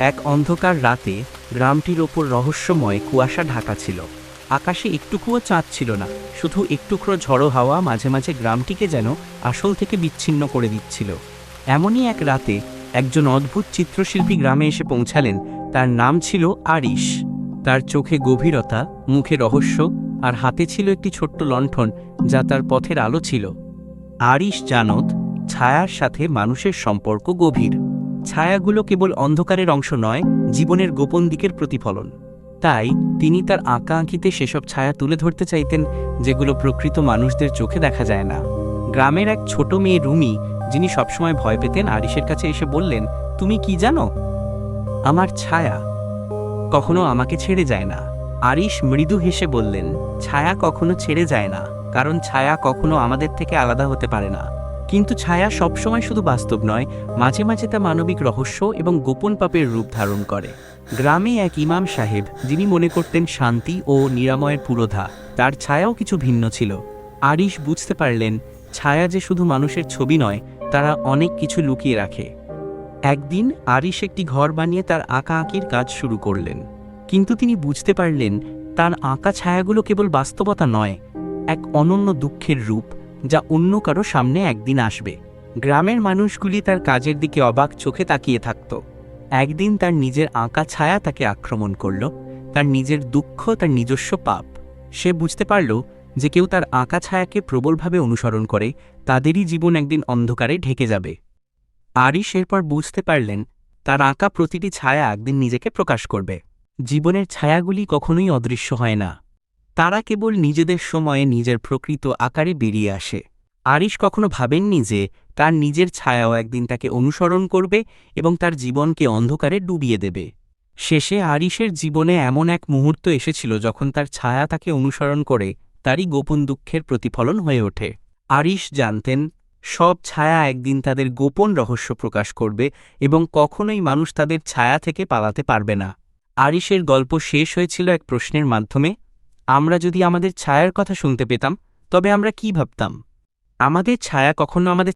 এক অন্ধকার রাতে গ্রামটির ওপর রহস্যময় কুয়াশা ঢাকা ছিল। আকাশে একটুকুও চাঁদ ছিল না, শুধু একটুকরো ঝড়ো হাওয়া মাঝে মাঝে গ্রামটিকে যেন আসল থেকে বিচ্ছিন্ন করে দিচ্ছিল। এমনই এক রাতে একজন অদ্ভুত চিত্রশিল্পী গ্রামে এসে পৌঁছালেন, তার নাম ছিল আরিশ। তার চোখে গভীরতা, মুখে রহস্য আর হাতে ছিল একটি ছোট্ট লণ্ঠন যা তার পথের আলো ছিল। আরিশ জানত, ছায়ার সাথে মানুষের সম্পর্ক গভীর। ছায়াগুলো কেবল অন্ধকারের অংশ নয়, জীবনের গোপন দিকের প্রতিফলন। তাই তিনি তার আঁকা আঁকিতে সেসব ছায়া তুলে ধরতে চাইতেন, যেগুলো প্রকৃত মানুষদের চোখে দেখা যায় না। গ্রামের এক ছোট মেয়ে রুমি, যিনি সবসময় ভয় পেতেন, আরিশের কাছে এসে বললেন, তুমি কি জানো? আমার ছায়া কখনো আমাকে ছেড়ে যায় না। আরিশ মৃদু হেসে বললেন, ছায়া কখনো ছেড়ে যায় না, কারণ ছায়া কখনো আমাদের থেকে আলাদা হতে পারে না। কিন্তু ছায়া সবসময় শুধু বাস্তব নয়, মাঝে মাঝে তা মানবিক রহস্য এবং গোপন পাপের রূপ ধারণ করে। গ্রামে এক ইমাম সাহেব, যিনি মনে করতেন শান্তি ও নিরাময়ের পুরোধা, তার ছায়াও কিছু ভিন্ন ছিল। আরিশ বুঝতে পারলেন, ছায়া যে শুধু মানুষের ছবি নয়, তারা অনেক কিছু লুকিয়ে রাখে। একদিন আরিশ একটি ঘর বানিয়ে তার আঁকা আঁকির কাজ শুরু করলেন। কিন্তু তিনি বুঝতে পারলেন, তার আঁকা ছায়াগুলো কেবল বাস্তবতা নয়, এক অনন্য দুঃখের রূপ। যা অন্য কারও সামনে একদিন আসবে। গ্রামের মানুষগুলি তার কাজের দিকে অবাক চোখে তাকিয়ে থাকত। একদিন তার নিজের আঁকা ছায়া তাকে আক্রমণ করল, তার নিজের দুঃখ, তার নিজস্ব পাপ। সে বুঝতে পারল যে কেউ তার আঁকা ছায়াকে প্রবলভাবে অনুসরণ করে, তাদেরই জীবন একদিন অন্ধকারে ঢেকে যাবে। আরিশ এরপর বুঝতে পারলেন, তার আঁকা প্রতিটি ছায়া একদিন নিজেকে প্রকাশ করবে। জীবনের ছায়াগুলি কখনোই অদৃশ্য হয় না। তারা কেবল নিজেদের সময়ে নিজের প্রকৃত আকারে বেরিয়ে আসে। আরিশ কখনো ভাবেননি যে তার নিজের ছায়াও একদিন তাকে অনুসরণ করবে এবং তার জীবনকে অন্ধকারে ডুবিয়ে দেবে। শেষে আরিশের জীবনে এমন এক মুহূর্ত এসেছিল যখন তার ছায়া তাকে অনুসরণ করে, তারই গোপন দুঃখের প্রতিফলন হয়ে ওঠে। আরিশ জানতেন, সব ছায়া একদিন তাদের গোপন রহস্য প্রকাশ করবে এবং কখনোই মানুষ তাদের ছায়া থেকে পালাতে পারবে না। আরিশের গল্প শেষ হয়েছিল এক প্রশ্নের মাধ্যমে আমরা যদি আমাদের ছায়ার কথা শুনতে পেতাম, তবে আমরা কি ভাবতাম? আমাদের ছায়া কখনো আমাদের